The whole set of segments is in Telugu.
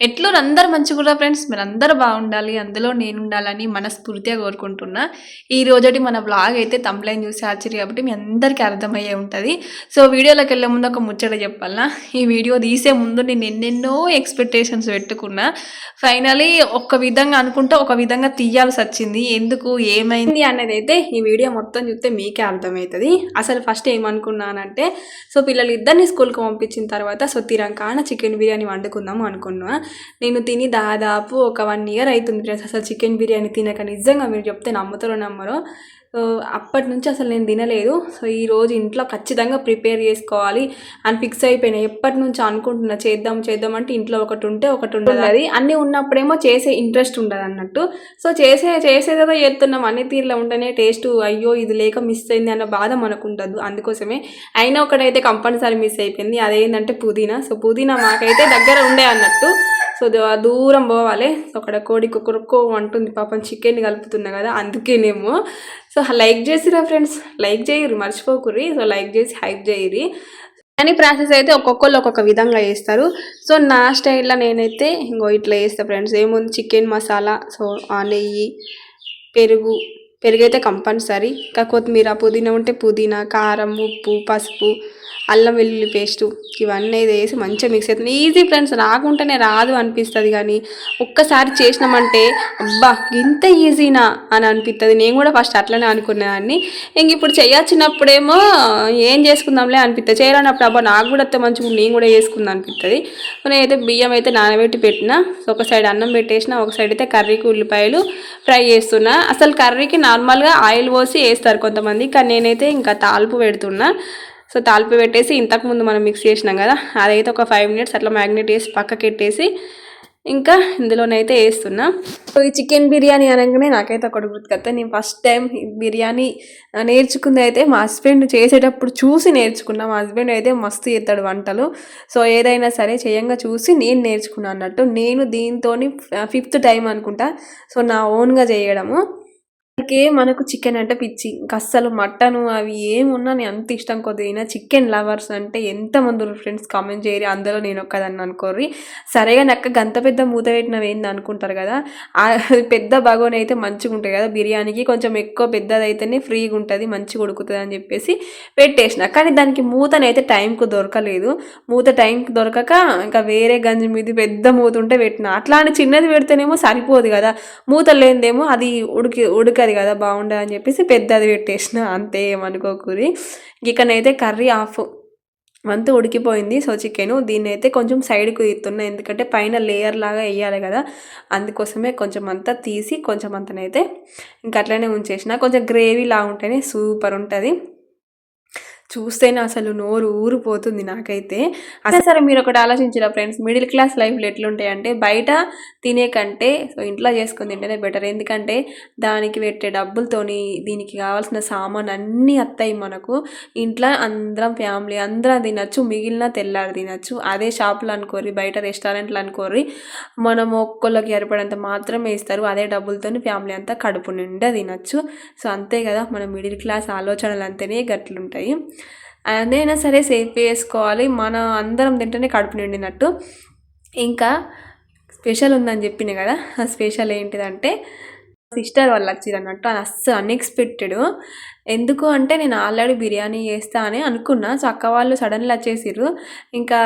ఎట్లో అందరు మంచిగా ఫ్రెండ్స్ మీరు అందరూ బాగుండాలి అందులో నేను ఉండాలని మనస్ఫూర్తిగా కోరుకుంటున్నా. ఈ రోజటి మన బ్లాగ్ అయితే తమ్లైన్ చూసి ఆశ్చర్య కాబట్టి మీ అందరికీ అర్థమయ్యే ఉంటుంది. సో వీడియోలోకి వెళ్ళే ముందు ఒక ముచ్చట చెప్పాలనా ఈ వీడియో తీసే ముందు నేను ఎన్నెన్నో ఎక్స్పెక్టేషన్స్ పెట్టుకున్నా. ఫైనలీ ఒక విధంగా అనుకుంటే ఒక విధంగా తీయాల్సి వచ్చింది. ఎందుకు? ఏమైంది అనేది అయితే ఈ వీడియో మొత్తం చూస్తే మీకే అర్థమవుతుంది. అసలు ఫస్ట్ ఏమనుకున్నానంటే సో పిల్లలు ఇద్దరిని స్కూల్కి పంపించిన తర్వాత సో తిరంకాన చికెన్ బిర్యానీ వండుకుందాం అనుకున్నా. నేను తిని దాదాపు ఒక వన్ ఇయర్ అవుతుంది ఫ్రెండ్స్ అసలు చికెన్ బిర్యానీ తినక నిజంగా మీరు చెప్తే నమ్ముతారో నమ్మరో. సో అప్పటి నుంచి అసలు నేను తినలేదు. సో ఈ రోజు ఇంట్లో ఖచ్చితంగా ప్రిపేర్ చేసుకోవాలి అని ఫిక్స్ అయిపోయినా. ఎప్పటి నుంచి అనుకుంటున్నా చేద్దాం చేద్దాం అంటే ఇంట్లో ఒకటి ఉంటే ఒకటి ఉండదు. అది అన్నీ ఉన్నప్పుడేమో చేసే ఇంట్రెస్ట్ ఉండదు అన్నట్టు. సో చేసే చేసేదో చేస్తున్నాం. అన్ని తీరులో ఉంటేనే టేస్ట్ అయ్యో ఇది లేక మిస్ అయింది అన్న బాధ మనకు ఉండదు అందుకోసమే అయినా ఒకటైతే కంపల్సరీ మిస్ అయిపోయింది. అదేంటంటే పుదీనా. సో పుదీనా మాకైతే దగ్గర ఉండే అన్నట్టు. సో దూరం పోవాలి. సో అక్కడ కోడి కుక్కరుక్కో అంటుంది. పాపం చికెన్ కలుపుతున్నా కదా అందుకేనేమో. సో లైక్ చేసిరా ఫ్రెండ్స్? లైక్ చేయరు మర్చిపోకుర్రి. సో లైక్ చేసి హైప్ చేయరి అని ప్రాసెస్ అయితే ఒక్కొక్కళ్ళు ఒక్కొక్క విధంగా చేస్తారు. సో నా స్టైల్లో నేనైతే ఇంకో ఇట్లా చేస్తాను ఫ్రెండ్స్. ఏముంది? చికెన్ మసాలా సో ఆ నెయ్యి పెరుగు పెరుగు అయితే కంపల్సరీ ఇంకా కొత్తిమీర పుదీనా ఉంటే పుదీనా కారం ఉప్పు పసుపు అల్లం వెల్లుల్లి పేస్టు ఇవన్నీ అయితే వేసి మంచిగా మిక్స్ అవుతుంది ఈజీ ఫ్రెండ్స్ రాకుంటేనే రాదు అనిపిస్తుంది కానీ ఒక్కసారి చేసినామంటే అబ్బా ఇంత ఈజీనా అని అనిపిస్తుంది నేను కూడా ఫస్ట్ అట్లనే అనుకునేదాన్ని. ఇంక ఇప్పుడు చేయొచ్చినప్పుడేమో ఏం చేసుకుందాంలే అనిపిస్తుంది చేయాలన్నప్పుడు అబ్బా నాకు కూడా వస్తే మంచిగా నేను కూడా చేసుకుందాం అనిపిస్తుంది నేనైతే బియ్యం అయితే నానబెట్టి పెట్టిన. సో ఒక సైడ్ అన్నం పెట్టేసిన ఒక సైడ్ అయితే కర్రీకి ఉల్లిపాయలు ఫ్రై చేస్తున్నా. అసలు కర్రీకి నార్మల్గా ఆయిల్ పోసి వేస్తారు కొంతమంది. కానీ నేనైతే ఇంకా తాల్పు పెడుతున్నా. సో తాల్పు పెట్టేసి ఇంతకు ముందు మనం మిక్స్ చేసినాం కదా అదైతే ఒక ఫైవ్ మినిట్స్ అట్లా మ్యాగ్నెట్ వేసి పక్కకి పెట్టేసి ఇంకా ఇందులోనైతే వేస్తున్నా. సో ఈ చికెన్ బిర్యానీ అనగానే నాకైతే ఒకటి గుర్తుకొస్తే నేను ఫస్ట్ టైం బిర్యానీ నేర్చుకుంది అయితే మా హస్బెండ్ చేసేటప్పుడు చూసి నేర్చుకున్నా. మా హస్బెండ్ అయితే మస్తు చేస్తాడు వంటలు. సో ఏదైనా సరే చేయంగా చూసి నేను నేర్చుకున్నాను అన్నట్టు. నేను దీంతో ఫిఫ్త్ టైం అనుకుంటా. సో నా ఓన్గా చేయడము. అందుకే మనకు చికెన్ అంటే పిచ్చి. ఇంకా అస్సలు మటను అవి ఏమున్నా నేను అంత ఇష్టం కొద్దిగా చికెన్ లవర్స్ అంటే ఎంతమంది ఫ్రెండ్స్ కామెంట్ చేయరు. అందులో నేను ఒక్కదాన్ని అనుకోర్రి. సరేగా నక్క గంత పెద్ద మూత పెట్టినవి ఏంది అనుకుంటారు కదా? పెద్ద బగోన్ అయితే మంచిగా ఉంటాయి కదా? బిర్యానీకి కొంచెం ఎక్కువ పెద్దది అయితేనే ఫ్రీగా ఉంటుంది మంచిగా ఉడుకుతుంది అని చెప్పేసి పెట్టేసిన. కానీ దానికి మూతనైతే టైంకు దొరకలేదు. మూత టైంకి దొరకక ఇంకా వేరే గంజి మీద పెద్ద మూత ఉంటే పెట్టిన. అట్లా అని చిన్నది పెడితేనేమో సరిపోదు కదా? మూత లేనిదేమో అది ఉడికి ఉడక ఉడకది కదా బాగుండదు అని చెప్పేసి పెద్దది పెట్టేసిన. అంతే ఏమనుకోకూరి ఇకనైతే కర్రీ ఆఫ్ వంతు ఉడికిపోయింది. సో చికెను దీన్ని అయితే కొంచెం సైడ్కి తీస్తున్నా. ఎందుకంటే పైన లేయర్ లాగా వేయాలి కదా. అందుకోసమే కొంచెం అంతా తీసి కొంచెం అంతనైతే ఇంకా అట్లనే ఉంచేసిన. కొంచెం గ్రేవీ లాగా ఉంటేనే సూపర్ ఉంటుంది. చూస్తేనే అసలు నోరు ఊరిపోతుంది నాకైతే. అసలు సరే మీరు ఒకటి ఆలోచించిన ఫ్రెండ్స్ మిడిల్ క్లాస్ లైఫ్లో ఎట్లుంటాయి అంటే బయట తినే కంటే సో ఇంట్లో చేసుకుని తింటేనే బెటర్. ఎందుకంటే దానికి పెట్టే డబ్బులతోని దీనికి కావాల్సిన సామాన్ అన్నీ వస్తాయి మనకు. ఇంట్లో అందరం ఫ్యామిలీ అందరం తినచ్చు మిగిలిన తెల్లారి తినచ్చు. అదే షాపులు అనుకోరి బయట రెస్టారెంట్లు అనుకోరి మనం ఒక్కొక్కరికి ఏర్పడంత మాత్రమే ఇస్తారు. అదే డబ్బులతోని ఫ్యామిలీ అంతా కడుపు నిండా తినచ్చు. సో అంతే కదా మన మిడిల్ క్లాస్ ఆలోచనలు అంతేనే గట్లుంటాయి. అదైనా సరే సేఫ్ చేసుకోవాలి. మన అందరం తింటేనే కడుపు నిండినట్టు. ఇంకా స్పెషల్ ఉందని చెప్పిన కదా ఆ స్పెషల్ ఏంటిదంటే సిస్టర్ వాళ్ళు వచ్చిరు అన్నట్టు అది అస్సలు అన్ఎక్స్పెక్టెడ్ ఎందుకు అంటే నేను ఆల్రెడీ బిర్యానీ చేస్తా అని అనుకున్నా. సో అక్క వాళ్ళు సడన్గా వచ్చేసారు ఇంకా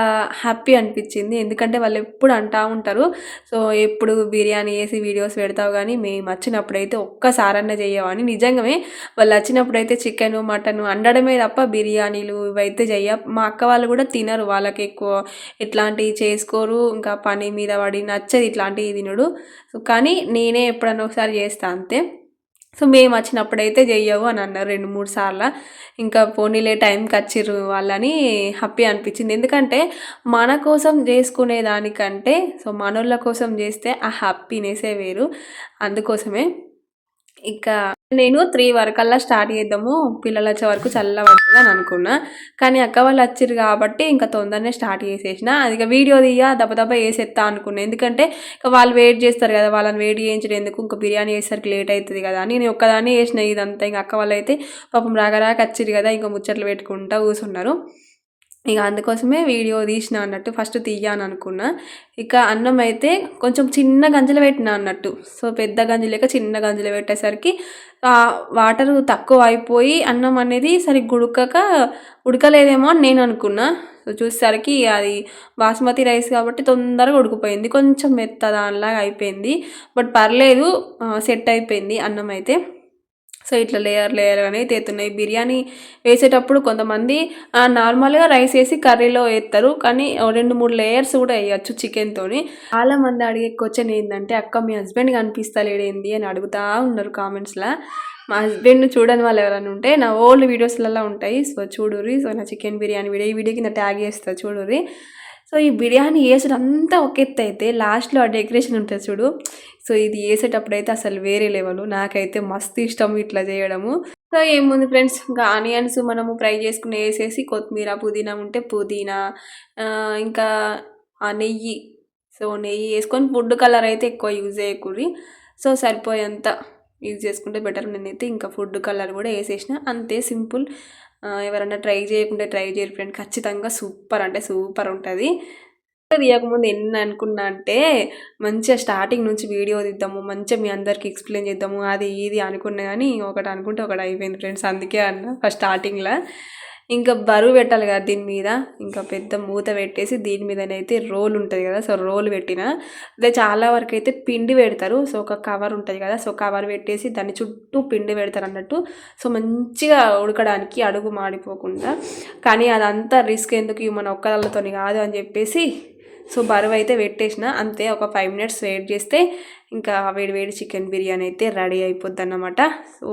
హ్యాపీ అనిపించింది. ఎందుకంటే వాళ్ళు ఎప్పుడు అంటూ ఉంటారు. సో ఎప్పుడు బిర్యానీ చేసి వీడియోస్ పెడతావు కానీ మేము వచ్చినప్పుడైతే ఒక్కసారన్నా చేయవని నిజంగానే వాళ్ళు వచ్చినప్పుడైతే చికెన్ మటన్ అండడమే తప్ప బిర్యానీలు ఇవైతే చెయ్య. మా అక్క వాళ్ళు కూడా తినరు. వాళ్ళకి ఎక్కువ ఇట్లాంటివి చేసుకోరు. ఇంకా పని మీద పడి నచ్చదు ఇట్లాంటివి తినడు. సో కానీ నేనే ఎప్పుడన్నా ఒకసారి చేస్తా అంతే. సో మేము వచ్చినప్పుడైతే చెయ్యవు అని అన్నారు రెండు మూడు సార్లు. ఇంకా పోనీలే టైంకి వచ్చిర్రు వాళ్ళని హ్యాపీ అనిపించింది. ఎందుకంటే మన కోసం చేసుకునే దానికంటే సో మనోళ్ళ కోసం చేస్తే ఆ హ్యాపీనెస్సే వేరు. అందుకోసమే ఇక నేను త్రీ వరకల్లా స్టార్ట్ చేద్దాము. పిల్లలు వచ్చే వరకు చల్లబడుతుంది అని అనుకున్నా. కానీ అక్క వాళ్ళు వచ్చిర్రు కాబట్టి ఇంకా తొందరనే స్టార్ట్ చేసేసిన. అది వీడియో తీయ దెబ్బ వేసేస్తా అనుకున్నా. ఎందుకంటే ఇక వాళ్ళు వెయిట్ చేస్తారు కదా వాళ్ళని వెయిట్ చేయించడం ఎందుకు? ఇంకా బిర్యానీ చేసరికి లేట్ అవుతుంది కదా అని నేను ఒక్కదాన్ని వేసిన ఇదంతా. ఇంకా అక్క వాళ్ళు అయితే పాపం రాక రాక వచ్చిర్రు కదా ఇంకా ముచ్చట్లు పెట్టుకుంటా కూర్చున్నారు ఇక అందుకోసమే వీడియో తీసిన అన్నట్టు ఫస్ట్ తీయాను అనుకున్నా ఇక అన్నం అయితే కొంచెం చిన్న గంజలు పెట్టిన అన్నట్టు. సో పెద్ద గంజలు లేక చిన్న గంజలు పెట్టేసరికి వాటర్ తక్కువ అయిపోయి అన్నం అనేది సరిగ్గా ఉడకక ఉడకలేదేమో అని నేను అనుకున్నా. సో చూసేసరికి అది బాస్మతి రైస్ కాబట్టి తొందరగా ఉడికిపోయింది. కొంచెం మెత్త దానిలాగా అయిపోయింది. బట్ పర్లేదు సెట్ అయిపోయింది అన్నం అయితే. సో ఇట్లా లేయర్ లేయర్ అనేది తేతున్నాయి బిర్యానీ వేసేటప్పుడు కొంతమంది నార్మల్గా రైస్ వేసి కర్రీలో వేస్తారు కానీ రెండు మూడు లేయర్స్ కూడా వేయచ్చు చికెన్తోని చాలా మంది అడిగే క్వశ్చన్ ఏంటంటే అక్క మీ హస్బెండ్ కనిపిస్తలేడేంది అని అడుగుతా ఉన్నారు కామెంట్స్లో. మా హస్బెండ్ చూడని వాళ్ళు ఎవరైనా ఉంటే నా ఓల్డ్ వీడియోస్లలో ఉంటాయి. సో చూడుర్రి. సో నా చికెన్ బిర్యానీ వీడియో ఈ వీడియో కింద ట్యాగ్ చేస్తా చూడుర్రి. సో ఈ బిర్యానీ వేసడం అంతా ఒక ఎత్తు అయితే లాస్ట్లో ఆ డెకరేషన్ ఉంటుంది చూడు. సో ఇది వేసేటప్పుడు అయితే అసలు వేరే లెవెల్ నాకైతే మస్తు ఇష్టం ఇట్లా చేయడము. సో ఏముంది ఫ్రెండ్స్ ఇంకా ఆనియన్స్ మనము ఫ్రై చేసుకుని వేసేసి కొత్తిమీర పుదీనా ఉంటే పుదీనా ఇంకా ఆ నెయ్యి. సో నెయ్యి వేసుకొని ఫుడ్ కలర్ అయితే ఎక్కువ యూజ్ చేయకూడదు. సో సరిపోయేంత యూజ్ చేసుకుంటే బెటర్ నేనైతే ఇంకా ఫుడ్ కలర్ కూడా వేసేసిన. అంతే సింపుల్. ఎవరైనా ట్రై చేయకుంటే ట్రై చేయరు ఫ్రెండ్ ఖచ్చితంగా సూపర్ అంటే సూపర్ ఉంటుంది. తీయకముందు ఎన్ని అనుకున్నా అంటే మంచిగా స్టార్టింగ్ నుంచి వీడియో తీద్దాము మంచిగా మీ అందరికి ఎక్స్ప్లెయిన్ చేద్దాము అది ఇది అనుకున్నా కానీ ఒకటి అనుకుంటే ఒకటి అయిపోయింది ఫ్రెండ్స్ అందుకే అన్న ఫస్ట్ స్టార్టింగ్లో ఇంకా బరువు పెట్టాలి కదా దీని మీద. ఇంకా పెద్ద మూత పెట్టేసి దీని మీదనైతే రోల్ ఉంటుంది కదా. సో రోల్ పెట్టిన. అదే చాలా వరకు అయితే పిండి పెడతారు. సో ఒక కవర్ ఉంటుంది కదా. సో కవర్ పెట్టేసి దాని చుట్టూ పిండి పెడతారు అన్నట్టు. సో మంచిగా ఉడకడానికి అడుగు మాడిపోకుండా. కానీ అదంతా రిస్క్ ఎందుకు? మన ఒక్కదాళ్ళతో కాదు అని చెప్పేసి సో బరువు అయితే పెట్టేసిన. అంతే ఒక ఫైవ్ మినిట్స్ వెయిట్ చేస్తే ఇంకా వేడి వేడి చికెన్ బిర్యానీ అయితే రెడీ అయిపోద్ది అన్నమాట సో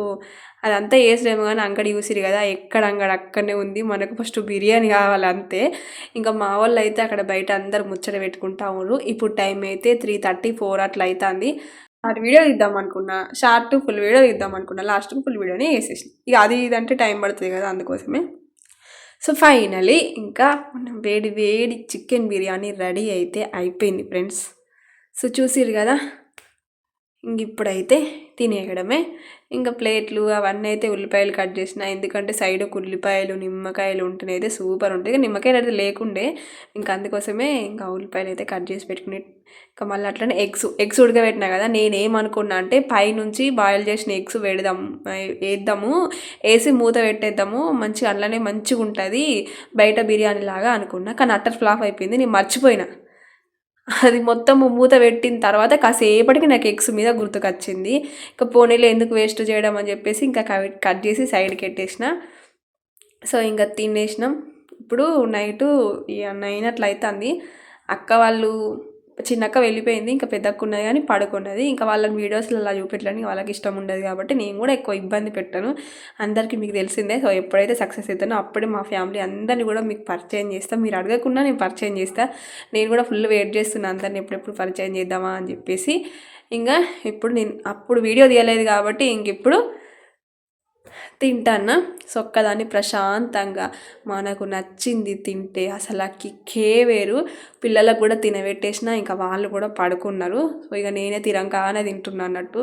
అదంతా వేసలేము కానీ అంగడి చూసిరు కదా ఎక్కడ అంగడి అక్కడనే ఉంది. మనకు ఫస్ట్ బిర్యానీ కావాలి అంతే. ఇంకా మా వాళ్ళు అయితే అక్కడ బయట అందరు ముచ్చట పెట్టుకుంటా ఉన్నారు. ఇప్పుడు టైం అయితే త్రీ థర్టీ ఫోర్ అట్లా అవుతుంది అది వీడియో ఇద్దాం అనుకున్నా. షార్ట్ ఫుల్ వీడియో ఇద్దాం అనుకున్నా. లాస్ట్ ఫుల్ వీడియోనే వేసేసి ఇక అది ఇదంటే టైం పడుతుంది కదా అందుకోసమే. సో ఫైనలీ ఇంకా మనం వేడి వేడి చికెన్ బిర్యానీ రెడీ అయితే అయిపోయింది ఫ్రెండ్స్. సో చూసిరు కదా? ఇంక ఇప్పుడైతే తినేయడమే. ఇంకా ప్లేట్లు అవన్నీ అయితే ఉల్లిపాయలు కట్ చేసిన ఎందుకంటే సైడ్ ఉల్లిపాయలు నిమ్మకాయలు ఉంటేనే అయితే సూపర్ ఉంటాయి నిమ్మకాయలు అయితే లేకుండే ఇంకా అందుకోసమే ఇంకా ఉల్లిపాయలు అయితే కట్ చేసి పెట్టుకునే ఇంకా మళ్ళీ అట్లనే ఎగ్స్ ఎగ్స్ ఉడకబెట్టినా కదా నేనేమనుకున్నా అంటే పైనుంచి బాయిల్ చేసిన ఎగ్స్ పెడదాం వేద్దాము వేసి మూత పెట్టేద్దాము మంచిగా అట్లనే మంచిగా ఉంటుంది బయట బిర్యానీ లాగా అనుకున్నా. కానీ అట్టర్ ఫ్లాప్ అయిపోయింది నేను మర్చిపోయినా. అది మొత్తం మూత పెట్టిన తర్వాత కాసేపటికి నాకు ఎగ్స్ మీద గుర్తుకొచ్చింది. ఇంకా పోనీలో ఎందుకు వేస్ట్ చేయడం అని చెప్పేసి ఇంకా కట్ చేసి సైడ్కి పెట్టేసిన సో ఇంకా తినేసినాం. ఇప్పుడు నైటు నైన్ అట్లా అవుతుంది అక్క వాళ్ళు చిన్నక్క వెళ్ళిపోయింది ఇంకా పెద్దక్క ఉన్నది కానీ పడుకున్నది. ఇంకా వాళ్ళని వీడియోస్లో అలా చూపెట్టడానికి వాళ్ళకి ఇష్టం ఉండదు కాబట్టి నేను కూడా ఎక్కువ ఇబ్బంది పెట్టాను. అందరికీ మీకు తెలిసిందే సో ఎప్పుడైతే సక్సెస్ అవుతానో అప్పుడే మా ఫ్యామిలీ అందరినీ కూడా మీకు పరిచయం చేస్తాను మీరు అడగకుండా నేను పరిచయం చేస్తాను నేను కూడా ఫుల్ వెయిట్ చేస్తున్నాను అందరిని ఎప్పుడెప్పుడు పరిచయం చేద్దామా అని చెప్పేసి. ఇంకా ఇప్పుడు నేను అప్పుడు వీడియో తీయలేదు కాబట్టి ఇంక ఇప్పుడు తింటాను? సొక్కదాన్ని ప్రశాంతంగా మనకు నచ్చింది తింటే అసలు ఆ కిక్కే వేరు. పిల్లలకు కూడా తినబెట్టేసిన ఇంకా వాళ్ళు కూడా పడుకున్నారు. సో ఇక నేనే తిరంగానే తింటున్నా అన్నట్టు.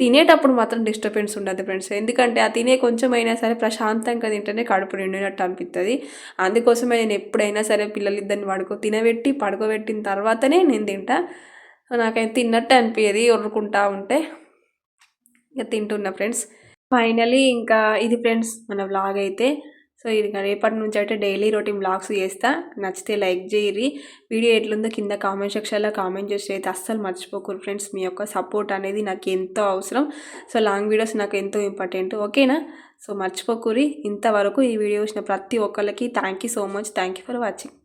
తినేటప్పుడు మాత్రం డిస్టర్బెన్స్ ఉండదు ఫ్రెండ్స్. ఎందుకంటే ఆ తినే కొంచెం అయినా సరే ప్రశాంతంగా తింటేనే కడుపు నిండినట్టు అనిపిస్తుంది అందుకోసమే నేను ఎప్పుడైనా సరే పిల్లలు ఇద్దరిని పడుకో తినబెట్టి పడుకోబెట్టిన తర్వాతనే నేను తింటా. నాకైతే తిన్నట్టు అనిపించేది ఒర్రుకుంటా ఉంటే ఇక తింటున్నా ఫ్రెండ్స్. ఫైనలీ ఇంకా ఇది ఫ్రెండ్స్ మన వ్లాగ్ అయితే. సో ఇది రేపటి నుంచి అయితే డైలీ రొటీన్ బ్లాగ్స్ చేస్తా. నచ్చితే లైక్ చేయరి వీడియో ఎట్లుందో కింద కామెంట్ సెక్షన్లో కామెంట్ చేసి అయితే అస్సలు మర్చిపోకూరు ఫ్రెండ్స్. మీ యొక్క సపోర్ట్ అనేది నాకు ఎంతో అవసరం. సో లాంగ్ వీడియోస్ నాకు ఎంతో ఇంపార్టెంట్ ఓకేనా సో మర్చిపోకూరి ఇంతవరకు ఈ వీడియో వచ్చిన ప్రతి ఒక్కరికి thank you so much thank you for watching